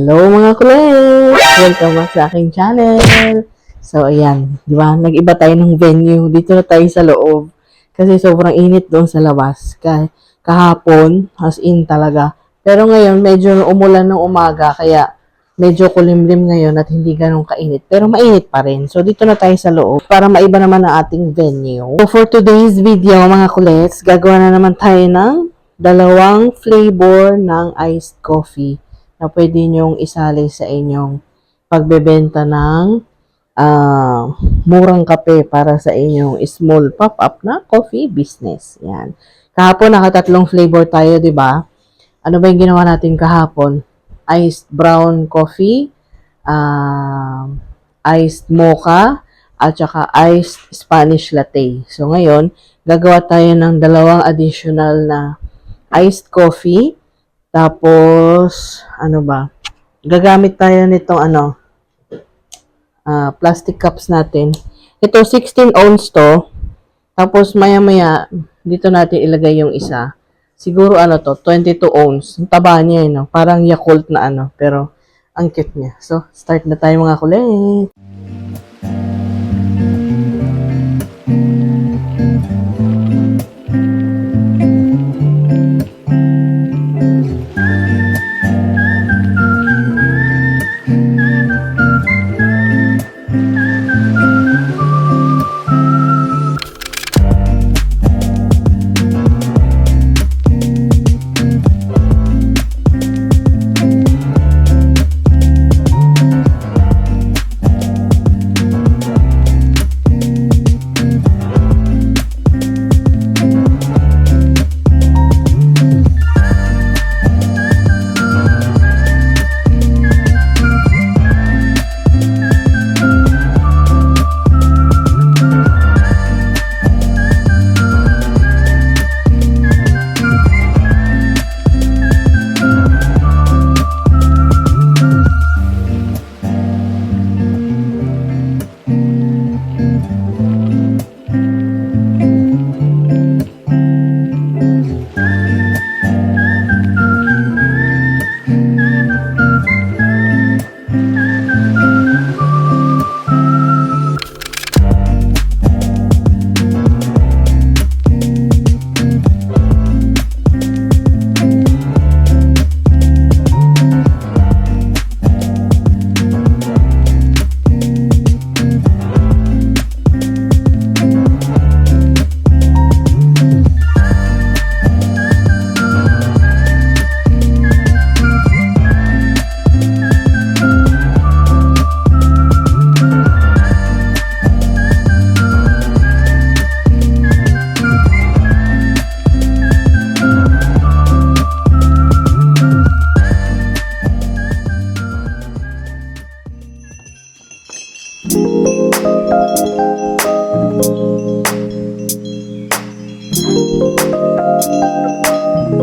Hello mga kulit! Welcome back sa aking channel! So, ayan. Di ba? Nag-iba tayo ng venue. Dito na tayo sa loob. Kasi sobrang init doon sa labas. Kah kahapon, as in talaga. Pero ngayon, medyo umulan ng umaga. Kaya, medyo kulimlim ngayon at hindi ganun kainit. Pero mainit pa rin. So, dito na tayo sa loob para maiba naman ang ating venue. So, for today's video, mga kulets, gagawa na naman tayo ng dalawang flavor ng iced coffee na pwede nyong isali sa inyong pagbebenta ng ah, murang kape para sa inyong small pop-up na coffee business. Yan. Kahapon nakatatlong flavor tayo, di ba? Ano ba yung ginawa natin kahapon? Iced brown coffee, ah, iced mocha, at saka iced Spanish latte. So ngayon, gagawa tayo ng dalawang additional na iced coffee tapos, ano ba? Gagamit tayo nitong ano, ah, plastic cups natin. Ito, 16 ounce to. Tapos, maya-maya, dito natin ilagay yung isa. Siguro, ano to, 22 ounce. Ang taba niya, eh, no? Parang Yakult na ano. Pero, ang cute niya. So, start na tayo mga kulit.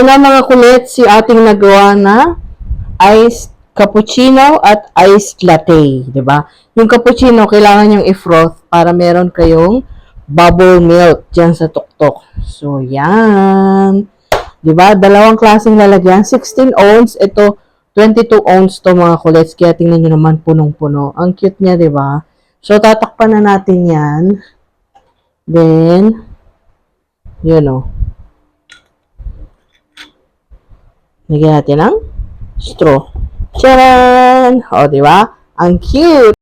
Ito mga kulit, si ating nagawa na iced cappuccino at iced latte, 'di ba? Yung cappuccino kailangan yung i-froth para meron kayong bubble milk diyan sa tuktok. So, yan. 'Di ba? Dalawang klaseng lalagyan, 16 ounce, ito 22 ounce to mga kulits. Kaya tingnan niyo naman punong-puno. Ang cute niya, 'di ba? So, tatakpan na natin 'yan. Then, yun oh. Lagyan natin ng straw. Charan! O, di ba? Ang cute!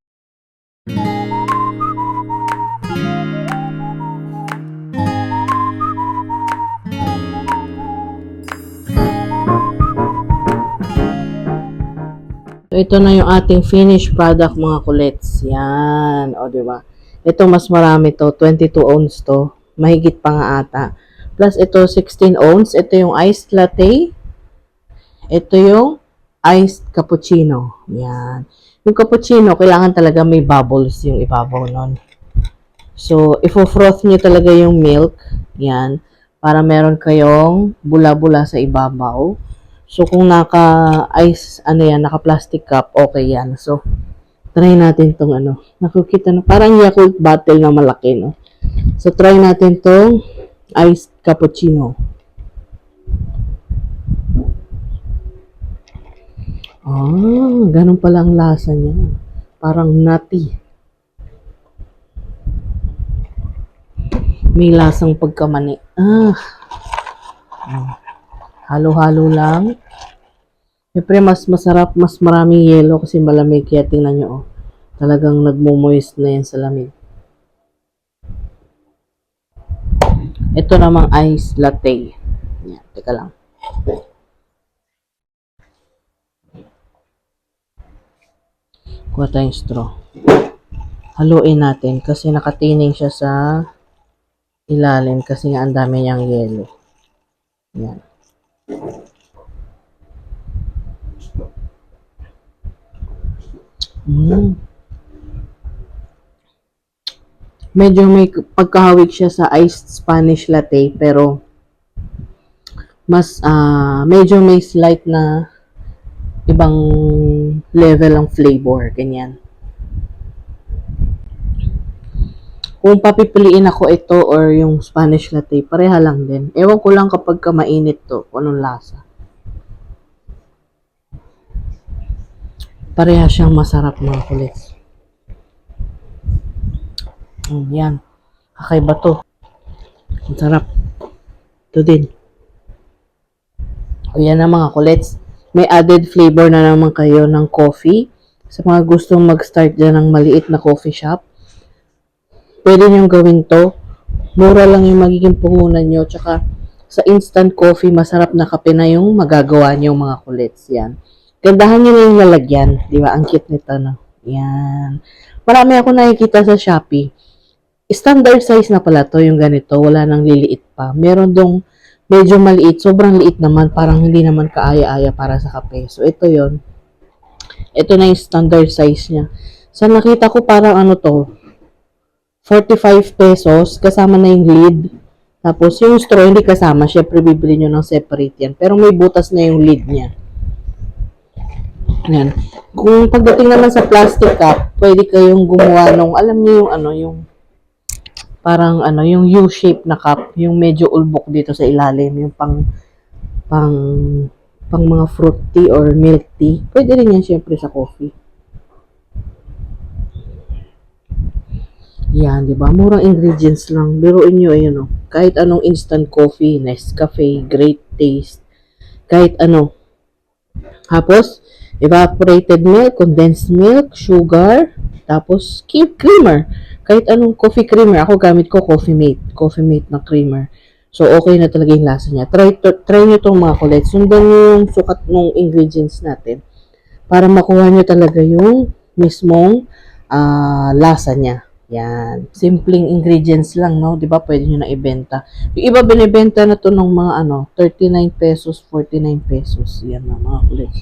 Ito na yung ating finished product, mga kulets. Yan. O, di ba? Ito, mas marami to. 22 ounce to. Mahigit pa nga ata. Plus, ito, 16 ounce. Ito yung iced latte. Ito yung iced cappuccino. Yan. Yung cappuccino, kailangan talaga may bubbles yung ibabaw nun. So, ifo-froth nyo talaga yung milk. Yan. Para meron kayong bula-bula sa ibabaw. So, kung naka-ice, ano yan, naka-plastic cup, okay yan. So, try natin tong ano. Nakukita na, parang Yakult bottle na malaki, no? So, try natin tong iced cappuccino. Ah, ganun pala ang lasa niya. Parang nutty. May lasang pagkamani. Ah. Halo-halo lang. Siyempre, mas masarap, mas maraming yelo kasi malamig. Kaya tingnan nyo, oh. Talagang nagmo-moist na yan sa lamig. Ito namang ice latte. Yan, teka lang. Kuha tayong straw. Haluin natin kasi nakatining siya sa ilalim kasi nga ang dami niyang yelo. Yan. Mm. Medyo may pagkahawig siya sa iced Spanish latte pero mas ah medyo may slight na ibang level ang flavor, ganyan. Kung papipiliin ako ito or yung Spanish latte, pareha lang din. Ewan ko lang kapag ka mainit to, kung anong lasa. Pareha siyang masarap mga kulit. Mm, yan. Kakaiba to. Ang sarap. Ito din. O yan na mga kulets. May added flavor na naman kayo ng coffee. Sa mga gustong mag-start dyan ng maliit na coffee shop, pwede niyong gawin to. Mura lang yung magiging puhunan nyo. Tsaka sa instant coffee, masarap na kape na yung magagawa niyo mga kulets. Yan. Gandahan nyo na yung lalagyan. Di ba? Ang cute nito, no? Yan. Marami ako nakikita sa Shopee. Standard size na pala to, yung ganito. Wala nang liliit pa. Meron dong medyo maliit. Sobrang liit naman. Parang hindi naman kaaya-aya para sa kape. So, ito yon Ito na yung standard size niya. Sa nakita ko, parang ano to, 45 pesos, kasama na yung lid. Tapos, yung straw, hindi kasama. Siyempre, bibili nyo ng separate yan. Pero may butas na yung lid niya. Yan. Kung pagdating naman sa plastic cup, pwede kayong gumawa nung, alam niyo yung ano, yung parang ano, yung U-shape na cup, yung medyo ulbok dito sa ilalim, yung pang pang pang mga fruit tea or milk tea. Pwede rin yan syempre sa coffee. Yan, di ba? Murang ingredients lang. Biruin nyo, ayun o. Kahit anong instant coffee, Nescafe, great taste. Kahit ano. Tapos, evaporated milk, condensed milk, sugar, tapos creamer. Kahit anong coffee creamer. Ako gamit ko Coffee Mate. Coffee Mate na creamer. So, okay na talaga yung lasa niya. Try, to, try nyo itong mga kulit. Sundan nyo yung sukat ng ingredients natin para makuha nyo talaga yung mismong ah, lasa niya. Yan. Simpleng ingredients lang, no? Di ba? Pwede nyo na ibenta. Yung iba binibenta na to ng mga ano, 39 pesos, 49 pesos. Yan na, mga kulit.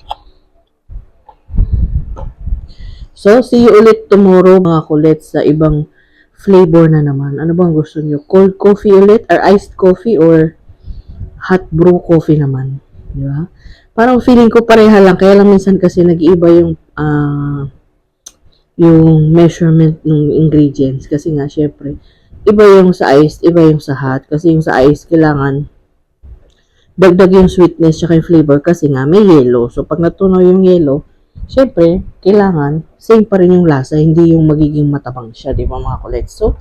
So, see you ulit tomorrow, mga kulit, sa ibang flavor na naman. Ano bang gusto nyo? Cold coffee ulit? Or iced coffee? Or hot brew coffee naman? Di ba? Parang feeling ko pareha lang. Kaya lang minsan kasi nag-iiba yung ah yung measurement ng ingredients. Kasi nga, syempre, iba yung sa iced, iba yung sa hot. Kasi yung sa iced, kailangan dagdag yung sweetness tsaka yung flavor kasi nga may yellow. So, pag natunaw yung yellow, syempre, kailangan same pa rin yung lasa, hindi yung magiging matabang siya, di ba mga kulit? So,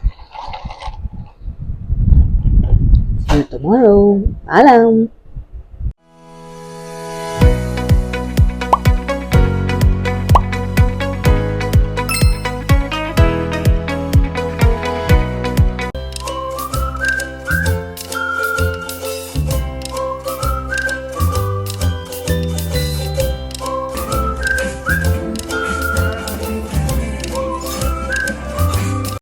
see you tomorrow. Alam!